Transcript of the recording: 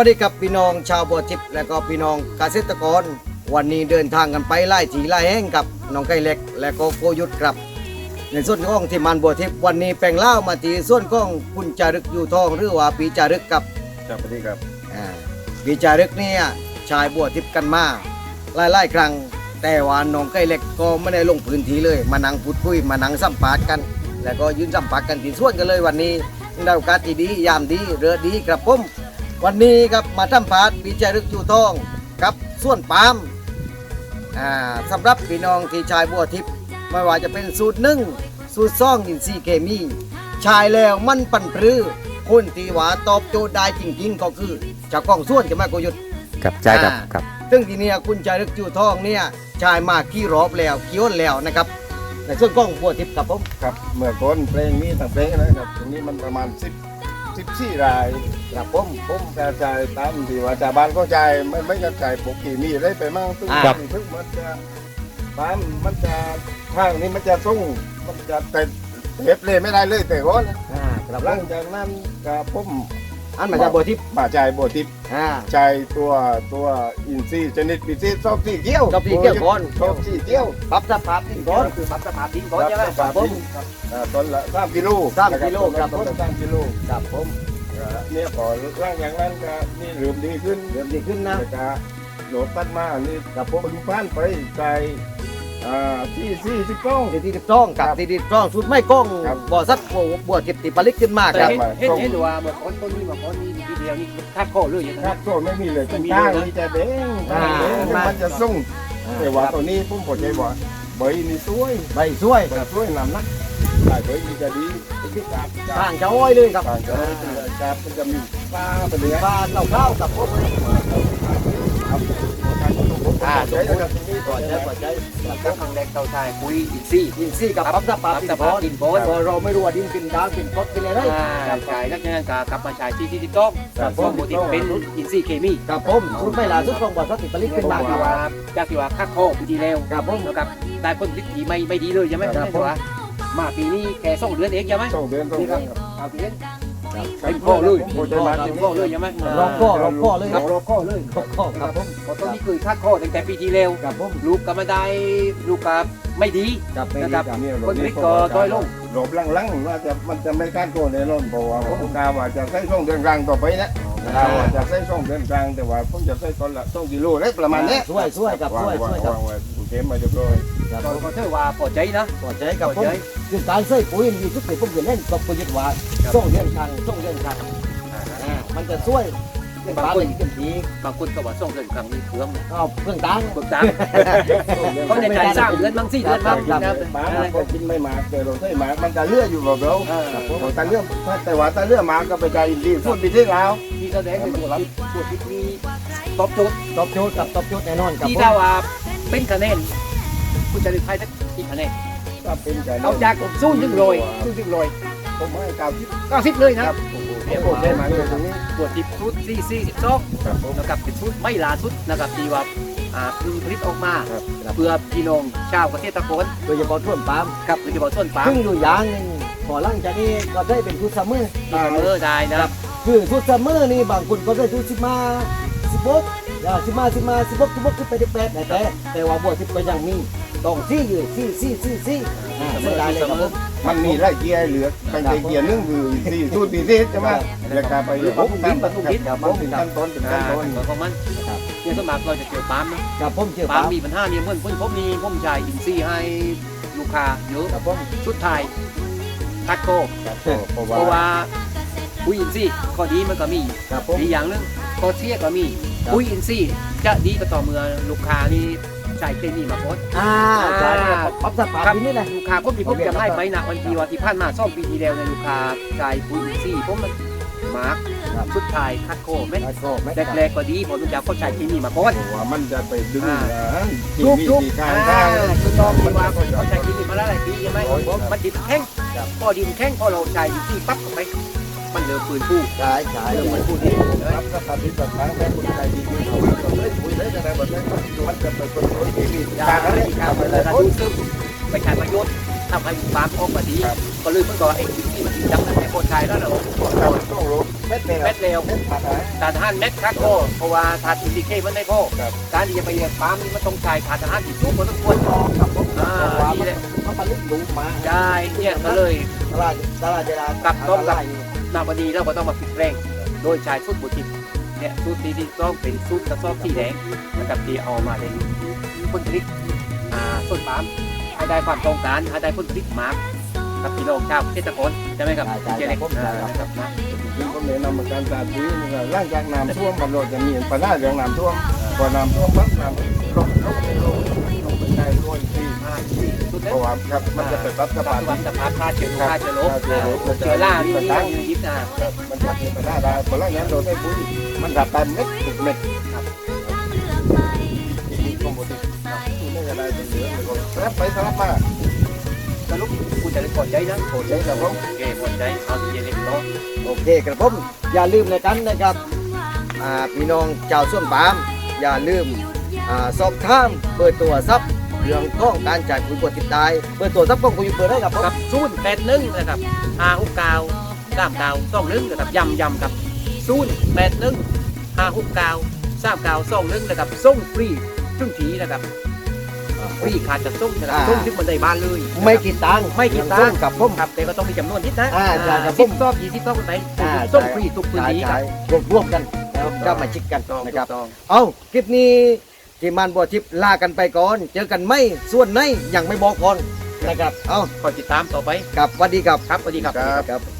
วัสดีครับพี่น้องชาวบัวทิพย์และก็พี่น้องเกษตรกร วันนี้เดินทางกันไปไล่ถีไล่แห้งกับน้องไก่เล็ก และก็โกยุทธครับ ในส่วนของที่มันบัวทิพย์วันนี้แปลงเล่ามาที่ส่วนของคุณจารึกอยู่ทองหรือว่าปีจารึกกับครับสวัสดีครับอ่าปีจารึกเนี่ยชายบัวทิพย์กันมาไล่ไล่ๆครั้งแต่ว่าน้องไก่เล็กก็ไม่ได้ลงพื้นที่เลย มานั่งพูดคุยมานั่งสัมภาษณ์กัน แล้วก็ยืนสัมภาษณ์กันที่ส่วนกันเลยวันนี้ได้โอกาสที่ดียามดีเรือดีครับผม วันนี้ครับมาทำพาดปีจารึกอยู่ทองกับส่วนปาล์มอ่าสำหรับพี่น้องที่ชายบัวทิพย์ไม่ว่าจะเป็นสูตรหนึ่งสูตรซ่องอินซีย์เคมีชายแล้วมันปันปรือคนที่ว่าตอบโจทย์ได้จริงๆ ก็คือเจ้าของส่วนจะมาโกยุทธครับใช่ครับอ่าครับซึ่งทีเนี้ยคุณจารึกอยู่ทองเนี่ยชายมากี่รอบแล้วกี่อ้นแล้วนะครับในส่วนของบัวทิพย์ครับผมครับเมื่อก่อนเพลงนี้ต่างเพลงนะครับตรงนี้มันประมาณ 10 14รายครับผมผมกระจายตามที่ว่าชาวบ้านก็จ่ายไม่ไม่กระจายปกติมีอะไรไปมั่งซึ่งครับซึ่งมันจะบ้านมันจะข้างนี้มันจะส่งมันจะเต็มเทปเลยไม่ได้เลยแต่ก่อน อ่าครับหลังจากนั้นก็ผม อันมาจากบัวทิพย์มาจ่ายโบทิปอ่าใช้ตัวตัวอินซีย์ชนิดพิเศษชอบสีเกี้ยวชอบสีเกี้ยวก่อนชอบสีเกี้ยวปรับสภาพที่ก่อนคือปรับสภาพดินก่อนใช่ไหมครับผมอ่าต้นละสามกิโลสามกิโลครับต้นละสามกิโลครับผมอ่าเนี่ยพอร่างอย่างนั้นก็นี่เริ่มดีขึ้นเริ่มดีขึ้นนะแล้วก็โหลดตัดมานี่ครับผมปฏิพันธ์ไปใจ อ่าที่สี่สิบก้อง ทีที่ต้องกับทีที่ต้องสุดไม่กล้องครับ บ่อสักบัวบัวทิพย์ติผลิตขึ้นมากแต่ครับ เห็นเห็นเห็นว่าเมื่อก่อนต้นนี้เมื่อก่อนนี้ทีเดียวนี่คาดข้อเลยอย่างคานั้ดนโซ่ไม่มีเลยไม่มีข้างเลยนะมีแต่เด้งอ่า เด้งมันจะส่งแต่ว่าครับตัวนี้ผมพอใจว่าใบนี่สวยใบสวยใบสวยนำนักได้ใบนี่จะดีที่กาบกาต่าบงจะอ้อยเลยครับกาบจะได้กาบมันจะมีปลาไปเลยปลาเต่าข้าวกับผมอ่าเดี๋ ยวจะมีก่อนใช้ก่อนใช้แล้วก็ครั้งแรกเราใช้ปุ๋ยอินทรีย์ดินซี่กับปรับสภาพดินสก้ภาอพนดินโพนเราไม่รู้ว่าดินเป็นดางเป็นกรดเป็นอะไรอ่าใช้นักงานกลับมาใช้ที่ที่ที่ต้องเพราะปกติเป็นอินทรีย์เคมีครับผมสุดไม่ลาสุดของบ่อสักติผลิตเป็นมามาคที่ว่าจากที่ว่าคาดข้อปีแล้วครับผมกับได้ผลผลิตที่ไม่ไม่ดีเลยใช่ไหมครับแต่ว่ามาปีนี้แค่สองเดือนเองใช่ไหมสองเดือนสองเดืรัอบนเอา ปีนี้เป็นข้อเลยโอ้ใจมาเป็ที่นนี่ข้อเลยใช่ไหมรอบข้อรอบข้อเลยคครัรับบรอบข้อเลยรอบข้อครับผมเพราะต้นนี้คือคาดข้อตั้งแต่ปีที่แล้วครับผมลูกก็ไม่ได้ลูกก็ ไม่ดีครับไม่นะดีครับครับผลผลิตก็ด้อยลงหลบลังๆว่าจะมันจะไม่กล้าโกนในร่นเพราะว่าผมกาว่าจะใช้ช่องเดินกลางต่อไปนะกาว่าจะใช้ช่องเดินกลางแต่ว่าผมจะใช้ตอนละช่องกิโลได้ประมาณนี้ช่วยช่วยครับวางช่วยวางช่วยครับวางไว้ผมเก็บมาเรียบร้อยครับก็ผมก็ถือว่าพอใจนะขอใจกับพผอมใจคือการใส่ปุ๋ยมีทุกสิ่งผมจะเล่นกับประยุทธ์ว่าส่งเรื่องทางส่งเรื่องทางอ่ามันจะช่วยเป็น บ้านเลยขึ้นทีบางคนก็ว่าส่งเงินครั้งนี้เครื่องเอาเครื่องตังเบิกตังค์ก็ในใจสร้างเดือนบางสี่เดือนบางคนะรับบ้านก็กินไม่มาแต่เราใช้มามันจะเลื่ออยู่แบบเราแต่เลื่อแต่ว่าถ้าเลื่อมาก็ไปใจดีพูดไปที่แล้วที่แสดงเป็นตัวรับตัวที่มีตอบโจทย์ตอบโจทย์กับตอบโจทย์แน่นอนครับที่ผมถ้าว่าเป็นคะแนนคุณจะได้ไทยสักกี่คะแนนก็เป็นใจเอาจากสู้ยิ่งรวยสู้ยิ่งรวยผมให้กาวที่เก้าสิบเลยนะ ครับเดี๋ยวผมได้มาเลยตรงนี้ตัวทิปชุดสี่สี่สิบสองครับผมนะครับเป็นชุดไม่ลาชุดนะครับที่ว่าอ่าพึ่งผลิตออกมาครับเพื่อพี่น้องชาวเกษตรกรโดยเฉพาะท่วนปาล์มครับโดยเฉพาะส่วนปาล์มซึ่งอยู่อย่างหนึงพอหลังจากนี้ก็ได้เป็นชุดซัมเมอร์เออได้นะครับคือชุดซัมเมอร์นี่บางคนก็ได้ชุดสิบมาสิบหกสิบมาสิบมาสิบหกสิบหกสิบแปดสิบแปดแต่แต่แต่ว่าบัวทิพย์ก็ยังมีต้องซี่อยู่ซี่ซี่ซี่ซี่ อ่าไม่ได้เลยครับผมมันมีไร่เกียร์เหลือตั้งแต่เกียร์หนึงคือสี่สูตรพิเศษใช่ไหมแล้วก็ไปหกขั้นตอนครับผมขั้นตอนเป็นอ่าขั้นตอนเหมือนของมันเนี่ยสวนมัครเราจะเจอปาล์มนะครับผมเชื่อปาล์ปามล์มมีปัญหาเนี่ยเหมื่อนเพื่อนผมนี่ผมจ่ายอินซีย์ให้ลูกค้าเยอะครับผมสุดท้ายคัดโคครับเพราะเพราะว่าว่าปุ๋ยอินทรีย์ข้อดีมันก็มีครับผมอีกอย่างหนึงข้อเสียก็มีครับปุ๋ยอินทรีย์จะดีก็ต่อเมื่อลูกค้านี่ ใช้เคมีมาโพสอ่าใช่ครับปรับสภาพที่นี่แหละ ลูกค้าผมที่ผมจะให้ไปนะวันทีว่าที่ผ่านมาซ่อมปีที่แล้วในยลูกค้าใช้ปุ๋ยอินทรีย์ผมมันมาร์กครับ สุดท้ายคัดโคแม่นแล้วก็ไม่แรกๆก็ดีผมรู้จักเขาใช้เคมีมาโพสเพราะว่ามันจะไปดึงที่ทุกมีทุกที่อ่าข้างข้าง ถูกต้องที่ว่าเขาใช้เคมีมาหลายปีใช่ไหมมันดิบแข็งครับพอดิบแข็งพอเราใช้อินทรีย์ปั๊บเข้าไป มันเหลือปืนผู้ใช่ใช่เหลือเลปืนผู้ที่เลยรับสถานที่ต่างๆแล้วคนใจดีๆเขาเลยคุยได้แต่แบบนั้นมันจะเป็นคนที่มียาการอะไรไรอีกคครัรับบเลาลาเราคนดูซึมไปใช้ประโยชน์ทำให้ฟาร์มออกมาดีก็เลยเพิ่อกว่าไอ้สิ่ที่มันจับตั้งแต่โคชายแล้วเราเราต้องรู้คเม็ดเม็ดเร็วเม็ดขาดหานเม็ดครับโก้เพราะว่าทานอินดิเคมันได้โก้ครับการที่จะไปเรียนฟาร์มนี่มันต้องใช้ทานอาหารที่สูงพอสมควรครับผมอ่านี่แหละมันผลิตลูมาใช่เนี่ยก็เลยตลาดตลาดเวลากับต้มกับ ตลาดนาบดีเราก็ต้องมาฟิกแรงโดยใช้สูตรบุติเนี่ยสูตรที่ที่ต้องเป็นสูตรกระสอบสีแดงนะครับที่เอามาในผลผลิตอ่าต้นปาล์มให้ได้ความต้องการให้ได้ผลผลิตมากกับพี่น้องชาวเกษตรกรใช่ไหมครับใช่ใช่เจเล็กครับผมอ่าใช่ครับนะครับนะซึ่งผมแนะนำเหมือนกันการซื้อนี่ก็หลังจากน้ำท่วมมันเราจะมีปัญหาเรื่องน้ำท่วมพอน้ำท่วมปั๊บน้ำ สุดเพแล้วราะว่าครับมันจะไปรัดสะปัพาจนจุบันสภาพค่าเชื้อโรคค่าเชื้อโรคค่าเชื้อโรคเชื้อรานี่นี่ยังยิบนะครับมันจะเป็นปัญหาได้เพราะหลังจากนั้นเราได้ปุ๋ยมันรับได้เม็ดทุกเม็ดครับที่ข้อมูลที่ที่ไม่ได้เป็นเหลือเลยก็สลับไปสลับมาสรุปคุณจะได้ปลอดใจนะโหดเลยครับผมโอเคปลอดใจเอาที่เจเล็กเนาะโอเคครับผมอย่าลืมในกันนะครับอ่าพี่น้องชาวส่วนปาล์มอย่าลืมอ่าสอบถามเบอร์ตัวซับ เรื่องของการจ่ายปุ๋ยบดติดตายเบอร์ตัวซับของปุ๋ยเบอร์ได้ครับผมกับศูนย์แปดหนึ่งนะครับห้าหกเก้าสามเก้าสองหนึ่งนะครับย้ำย้ำกับศูนย์แปดหนึ่งห้าหกเก้าสามเก้าสองหนึ่งนะครับส่งฟรีครึ่งทีนะครับอ่าฟรีขาดจะส่งนะครับส่งที่บันไดบ้านเลยนะครับไม่คิดตังค์ไม่คิดตังค์กับผมครับแต่ก็ต้องมีจำนวนนิดนะอ่าใช่ครับสิบซอบยี่สิบซอบไหนอ่าส่งฟรีทุกพื้นใช่ที่คใช่รับรวมรวมกันแล้วก็มาชิกกันต้องนะครับต้องเอาคลิปนี้ ทีมงานบัวทิพย์ลากันไปก่อน เจอกันไหมส่วนไหนยังไม่บอกก่อนนะครับ เอาคอยติดตามต่อไป กับสวัสดีครับ ครับสวัสดีครับ ครับครับ